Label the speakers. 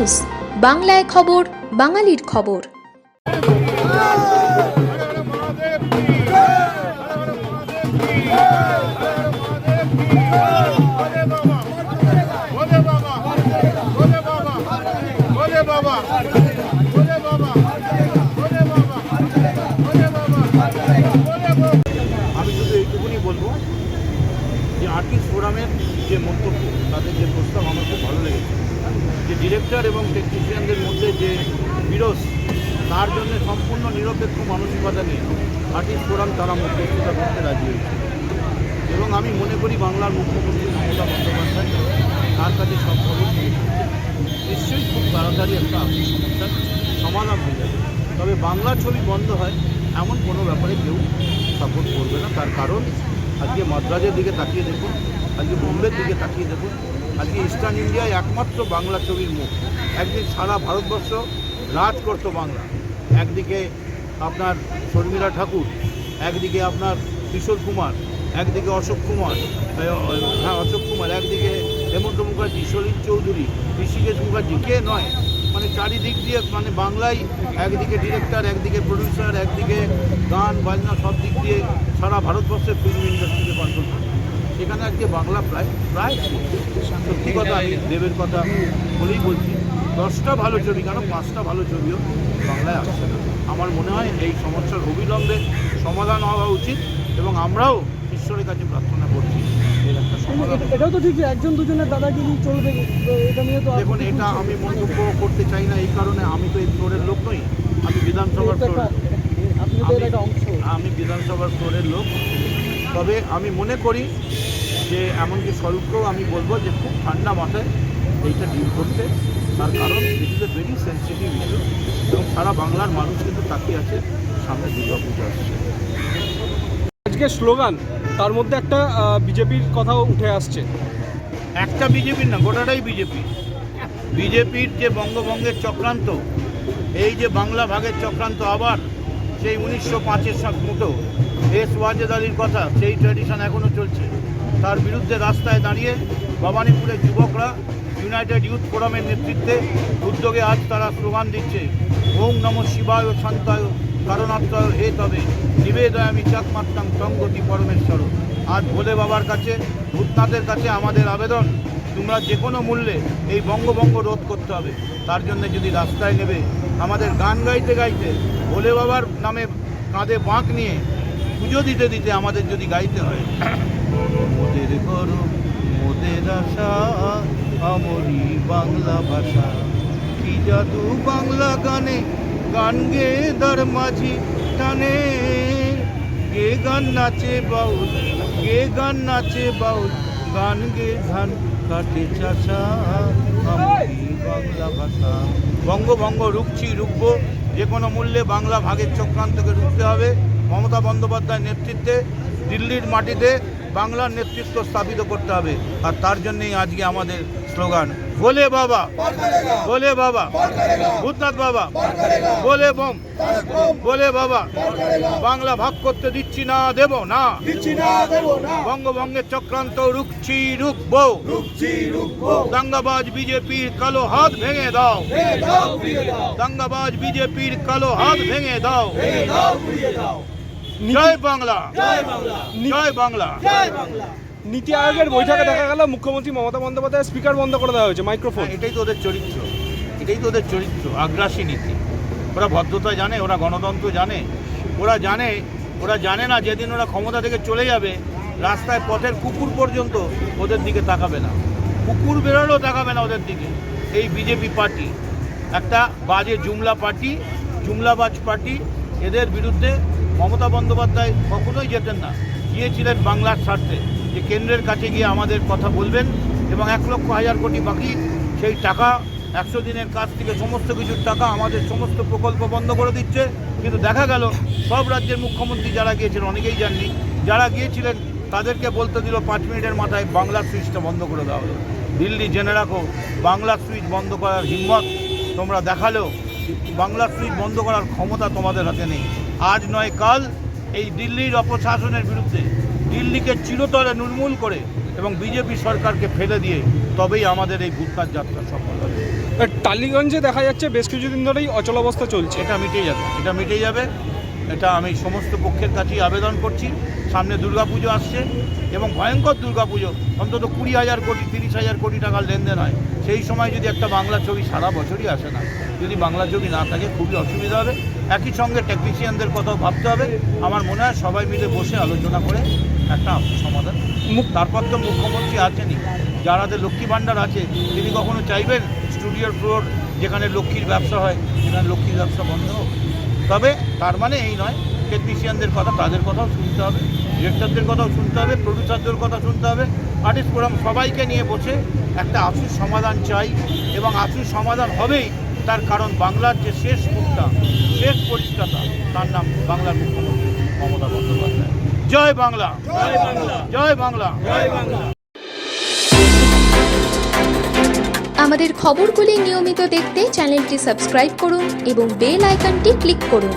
Speaker 1: News, বাংলায় খবর, বাঙালির খবর।
Speaker 2: আমি শুধু এইটুকুনি বলব যে আর্টিস্ট ফোরামের যে মন্তব্য, তাদের যে প্রস্তাব আমার খুব ভালো লেগেছে। যে ডিরেক্টর এবং টেকনিশিয়ানদের মধ্যে যে বিরোধ, তার জন্য সম্পূর্ণ নিরপেক্ষ মানসিকতা নিয়ে আর্টিস্ট ফোরাম তারা মধ্যস্থতা করতে রাজি হয়েছে। এবং আমি মনে করি বাংলার মুখ্যমন্ত্রী মমতা বন্দ্যোপাধ্যায় তার কাছে সব খবর নিশ্চয়ই খুব তাড়াতাড়ি একটা সমস্যার সমাধান হয়ে যাবে। তবে বাংলা ছবি বন্ধ হয়, এমন কোনো ব্যাপারে কেউ সাপোর্ট করবে না। তার কারণ, আজকে মাদ্রাজের দিকে তাকিয়ে দেখুন, আজকে বোম্বের দিকে তাকিয়ে দেখুন আজকে ইস্টার্ন ইন্ডিয়ায় একমাত্র বাংলা ছবির মুখ। একদিন সারা ভারতবর্ষ রাজ করতো বাংলা। একদিকে আপনার শর্মিলা ঠাকুর, একদিকে আপনার কিশোর কুমার, একদিকে অশোক কুমার হ্যাঁ অশোক কুমার, একদিকে হেমন্ত মুখার্জি, সলিল চৌধুরী, ঋষিকেশ মুখার্জি, কে নয়? মানে চারিদিক দিয়ে মানে বাংলায় একদিকে ডিরেক্টর একদিকে প্রডিউসার একদিকে গান, বাজনা সব দিক দিয়ে সারা ভারতবর্ষের ফিল্ম ইন্ডাস্ট্রিকে কন্ট্রোল করে সেখানে আজকে বাংলা প্রায় প্রায় সত্যি কথা আমি দেবের কথা বলেই বলছি। দশটা ভালো ছবি কেন পাঁচটা ভালো ছবিও বাংলায় আসছে না। আমার মনে হয় এই সমস্যার অবিলম্বে সমাধান হওয়া উচিত এবং আমরাও ঈশ্বরের কাছে প্রার্থনা করছি
Speaker 3: এটাও তো ঠিক একজন দুজনের দাদাগিরি চলবে এটা নিয়ে তো
Speaker 2: দেখুন এটা আমি মন্তব্য করতে চাই না এই কারণে আমি তো এই ফ্লোরের লোক নই আমি বিধানসভার আমি বিধানসভার ফ্লোরের লোক। তবে আমি মনে করি যে এমনকি স্বরূপকেও আমি বলব যে খুব ঠান্ডা মাথায় এইটা ডিল করতে তার কারণ it is a very sensitive issue এবং সারা বাংলার মানুষ কিন্তু তাকিয়ে আছে সামনে দুর্গা পুজো আসছে।
Speaker 4: আজকে স্লোগান তার মধ্যে একটা বিজেপির কথাও উঠে আসছে।
Speaker 2: একটা বিজেপির না গোটাটাই বিজেপি। বিজেপির যে বঙ্গভঙ্গের চক্রান্ত এই যে বাংলা ভাগের চক্রান্ত আবার সেই উনিশশো পাঁচের সাত মতো এস ওয়াজেদ আলীর কথা সেই ট্র্যাডিশন এখনও চলছে। তার বিরুদ্ধে রাস্তায় দাঁড়িয়ে ভবানীপুরের যুবকরা ইউনাইটেড ইউথ ফোরামের নেতৃত্বে উদ্যোগে আজ তারা স্লোগান দিচ্ছে, ওম নম শিবায় শান্তায় কারণাত্ময় হে তবে নিবেদয়ামি চাকমাত্তাং সঙ্গতি পরমেশ্বর। আজ ভোলে বাবার কাছে ভূতনাথের কাছে আমাদের আবেদন, তোমরা যে কোনো মূল্যে এই বঙ্গভঙ্গ রোধ করতে হবে। তার জন্য যদি রাস্তায় নেবে, আমাদের গান গাইতে গাইতে ভোলে বাবার নামে কাঁধে বাঁক নিয়ে পুজো দিতে দিতে আমাদের যদি গাইতে হয়। মোদের গরু মোদের আশা, আমরি বাংলা ভাষা। কি জাদু বাংলা গানে, গান গে দর মাঝি টানে। গে গান নাচে বাউল, গে গান নাচে বাউল, গান গে ধান কাটে চাষা, আমরি বাংলা ভাষা। বঙ্গভঙ্গ রুখছি, রুখবো, যে কোনো মূল্যে বাংলা ভাগের চক্রান্তকে রুখতে হবে। মমতা বন্দ্যোপাধ্যায়ের নেতৃত্বে দিল্লির মাটিতে বাংলার নেতৃত্ব স্থাপিত করতে হবে। আর তার জন্যই আজকে আমাদের স্লোগান বলে বাবা বলে বাবা ভূতনাথ বাবা বলে বোম বলে বাবা বাংলা ভাগ করতে দিচ্ছি না দেব না। বঙ্গভঙ্গের চক্রান্ত রুখছি রুখবো। দাঙ্গাবাজ বিজেপির কালো হাত ভেঙে দাও। দাঙ্গাবাজ বিজেপির কালো হাত ভেঙে দাও। জয় বাংলা। জয় বাংলা।
Speaker 4: নীতি আয়োগের বৈঠকে দেখা গেল মুখ্যমন্ত্রী মমতা বন্দ্যোপাধ্যায় স্পিকার বন্ধ করে দেওয়া হয়েছে মাইক্রোফোন।
Speaker 2: হ্যাঁ, এটাই তো ওদের চরিত্র। এটাই তো ওদের চরিত্র আগ্রাসী নীতি। ওরা ভদ্রতা জানে ওরা গণতন্ত্র জানে। ওরা জানে ওরা জানে না যেদিন ওরা ক্ষমতা থেকে চলে যাবে রাস্তায় পথের কুকুর পর্যন্ত ওদের দিকে তাকাবে না। কুকুর বেরোলেও তাকাবে না ওদের দিকে। এই বিজেপি পার্টি একটা বাজে জুমলা পার্টি জুমলাবাজ পার্টি এদের বিরুদ্ধে মমতা বন্দ্যোপাধ্যায় কখনোই যেতেন না। গিয়েছিলেন বাংলার স্বার্থে। যে কেন্দ্রের কাছে গিয়ে আমাদের কথা বলবেন এবং এক লক্ষ হাজার কোটি বাকি, সেই টাকা, একশো দিনের কাজ থেকে সমস্ত কিছুর টাকা আমাদের সমস্ত প্রকল্প বন্ধ করে দিচ্ছে। কিন্তু দেখা গেল, সব রাজ্যের মুখ্যমন্ত্রী যারা গিয়েছিলেন অনেকেই জাননি যারা গিয়েছিলেন, তাদেরকে বলতে দিল পাঁচ মিনিটের মাথায় বাংলার সুইচটা বন্ধ করে দেওয়া হলো। দিল্লি জেনে রাখো, বাংলার সুইচ বন্ধ করার হিম্মত তোমরা দেখালেও, বাংলার সুইচ বন্ধ করার ক্ষমতা তোমাদের হাতে নেই। আজ নয় কাল এই দিল্লির অপশাসনের বিরুদ্ধে দিল্লিকে চিরতরে নির্মূল করে এবং বিজেপি সরকারকে ফেলে দিয়ে তবেই আমাদের এই ভূতনাথ যাত্রা সফল হবে।
Speaker 4: টালিগঞ্জে দেখা যাচ্ছে বেশ কিছুদিন ধরেই অচলাবস্থা চলছে।
Speaker 2: এটা মিটে যাবে এটা মিটে যাবে। এটা আমি সমস্ত পক্ষের কাছেই আবেদন করছি। সামনে দুর্গাপুজো আসছে এবং ভয়ঙ্কর দুর্গাপুজো অন্তত কুড়ি হাজার কোটি তিরিশ হাজার কোটি টাকার লেনদেন হয়। সেই সময় যদি একটা বাংলা ছবি সারা বছরই আসে না যদি বাংলা ছবি না থাকে খুবই অসুবিধা হবে। একই সঙ্গে টেকনিশিয়ানদের কথাও ভাবতে হবে। আমার মনে হয় সবাই মিলে বসে আলোচনা করে একটা সমাধান মুখ তারপর তো মুখ্যমন্ত্রী আছেনই। যারাদের লক্ষ্মী ভাণ্ডার আছে তিনি কখনো চাইবেন স্টুডিওর ফ্লোর যেখানে লক্ষ্মীর ব্যবসা হয় সেখানে লক্ষ্মীর ব্যবসা বন্ধ হোক? তবে তার মানে এই নয় টেকনিশিয়ানদের কথা তাদের কথাও শুনতে হবে ডিরেক্টরদের কথাও শুনতে হবে প্রডিউসারদের কথা শুনতে হবে। আর্টিস্ট ফোরাম সবাইকে নিয়ে বসে একটা আশুর সমাধান চাই এবং আশুর সমাধান হবেই তার কারণ বাংলার যে শেষ মুখটা শেষ পরিষ্কার তার নাম বাংলার মুখ্যমন্ত্রী মমতা বন্দ্যোপাধ্যায়। জয় বাংলা। জয় বাংলা। জয় বাংলা। জয় বাংলা।
Speaker 1: আমাদের খবরগুলি নিয়মিত দেখতে চ্যানেলটি সাবস্ক্রাইব করুন এবং বেল আইকনটি ক্লিক করুন।